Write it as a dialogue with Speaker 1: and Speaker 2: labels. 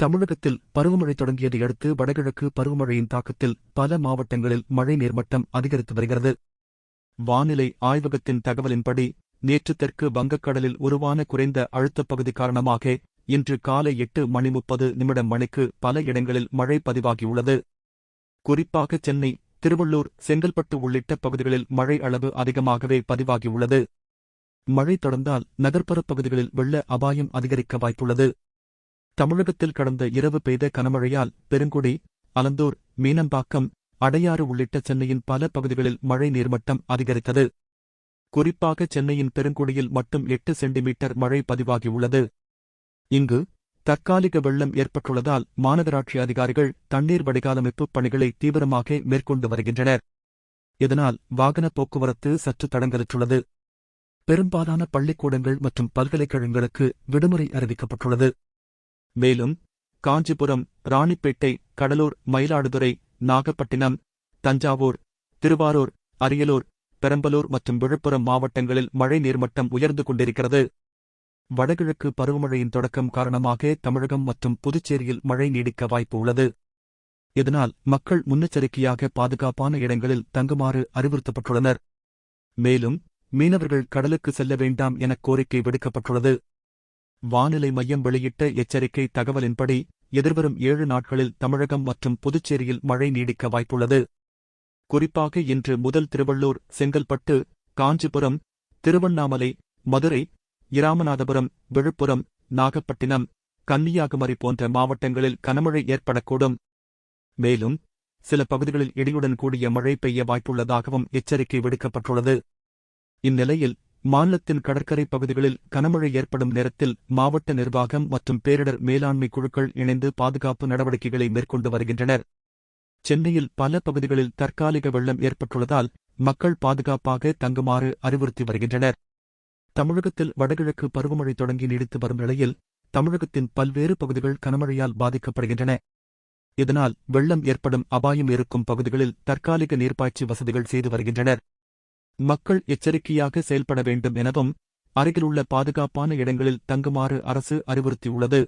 Speaker 1: தமிழகத்தில் பருவமழை தொடங்கியதை அடுத்து வடகிழக்கு பருவமழையின் தாக்கத்தில் பல மாவட்டங்களில் மழை நீர்மட்டம் அதிகரித்து வருகிறது. வானிலை ஆய்வகத்தின் தகவலின்படி நேற்று தெற்கு வங்கக்கடலில் உருவான குறைந்த அழுத்தப் பகுதி காரணமாக இன்று காலை எட்டு மணி முப்பது நிமிடம் மணிக்கு பல இடங்களில் மழை பதிவாகியுள்ளது. குறிப்பாக சென்னை திருவள்ளூர் செங்கல்பட்டு உள்ளிட்ட பகுதிகளில் மழை அளவு அதிகமாகவே பதிவாகியுள்ளது. மழை தொடர்ந்தால் நகர்ப்புறப் பகுதிகளில் வெள்ள அபாயம் அதிகரிக்க வாய்ப்புள்ளது. தமிழகத்தில் கடந்த இரவு பெய்த கனமழையால் பெருங்குடி அலந்தூர் மீனம்பாக்கம் அடையாறு உள்ளிட்ட சென்னையின் பல பகுதிகளில் மழை நீர்மட்டம் அதிகரித்தது. குறிப்பாக சென்னையின் பெருங்குடியில் மட்டும் எட்டு சென்டிமீட்டர் மழை பதிவாகியுள்ளது. இங்கு தற்காலிக வெள்ளம் ஏற்பட்டுள்ளதால் மாநகராட்சி அதிகாரிகள் தண்ணீர் வடிகாலமைப்புப் பணிகளை தீவிரமாக மேற்கொண்டு வருகின்றனர். இதனால் வாகன போக்குவரத்து சற்று தடங்கலிட்டுள்ளது. பெரும்பாலான பள்ளிக்கூடங்கள் மற்றும் பல்கலைக்கழகங்களுக்கு விடுமுறை அறிவிக்கப்பட்டுள்ளது. மேலும் காஞ்சிபுரம் ராணிப்பேட்டை கடலூர் மயிலாடுதுறை நாகப்பட்டினம் தஞ்சாவூர் திருவாரூர் அரியலூர் பெரம்பலூர் மற்றும் விழுப்புரம் மாவட்டங்களில் மழை நீர்மட்டம் உயர்ந்து கொண்டிருக்கிறது. வடகிழக்கு பருவமழையின் தொடக்கம் காரணமாக தமிழகம் மற்றும் புதுச்சேரியில் மழை நீடிக்க வாய்ப்பு உள்ளது. இதனால் மக்கள் முன்னெச்சரிக்கையாக பாதுகாப்பான இடங்களில் தங்குமாறு அறிவுறுத்தப்பட்டுள்ளனர். மேலும் மீனவர்கள் கடலுக்கு செல்ல வேண்டாம் என கோரிக்கை விடுக்கப்பட்டுள்ளது. வானிலை மையம் வெளியிட்ட எச்சரிக்கை தகவலின்படி எதிர்வரும் ஏழு நாட்களில் தமிழகம் மற்றும் புதுச்சேரியில் மழை நீடிக்க வாய்ப்புள்ளது. குறிப்பாக இன்று முதல் திருவள்ளூர் செங்கல்பட்டு காஞ்சிபுரம் திருவண்ணாமலை மதுரை இராமநாதபுரம் விழுப்புரம் நாகப்பட்டினம் கன்னியாகுமரி போன்ற மாவட்டங்களில் கனமழை ஏற்படக்கூடும். மேலும் சில பகுதிகளில் இடியுடன் கூடிய மழை பெய்ய வாய்ப்புள்ளதாகவும் எச்சரிக்கை விடுக்கப்பட்டுள்ளது. இந்நிலையில் மாநிலத்தின் கடற்கரை பகுதிகளில் கனமழை ஏற்படும் நேரத்தில் மாவட்ட நிர்வாகம் மற்றும் பேரிடர் மேலாண்மை குழுக்கள் இணைந்து பாதுகாப்பு நடவடிக்கைகளை மேற்கொண்டு வருகின்றனர். சென்னையில் பல பகுதிகளில் தற்காலிக வெள்ளம் ஏற்பட்டுள்ளதால் மக்கள் பாதுகாப்பாக தங்குமாறு அறிவுறுத்தி வருகின்றனர். தமிழகத்தில் வடகிழக்கு பருவமழை தொடங்கி நீடித்து வரும் நிலையில் தமிழகத்தின் பல்வேறு பகுதிகள் கனமழையால் பாதிக்கப்படுகின்றன. இதனால் வெள்ளம் ஏற்படும் அபாயம் இருக்கும் பகுதிகளில் தற்காலிக நீர்ப்பாய்ச்சி வசதிகள் செய்து வருகின்றனர். மக்கள் எச்சரிக்கையாக செயல்பட வேண்டும் எனவும் அருகிலுள்ள பாதுகாப்பான இடங்களில் தங்குமாறு அரசு அறிவுறுத்தியுள்ளது.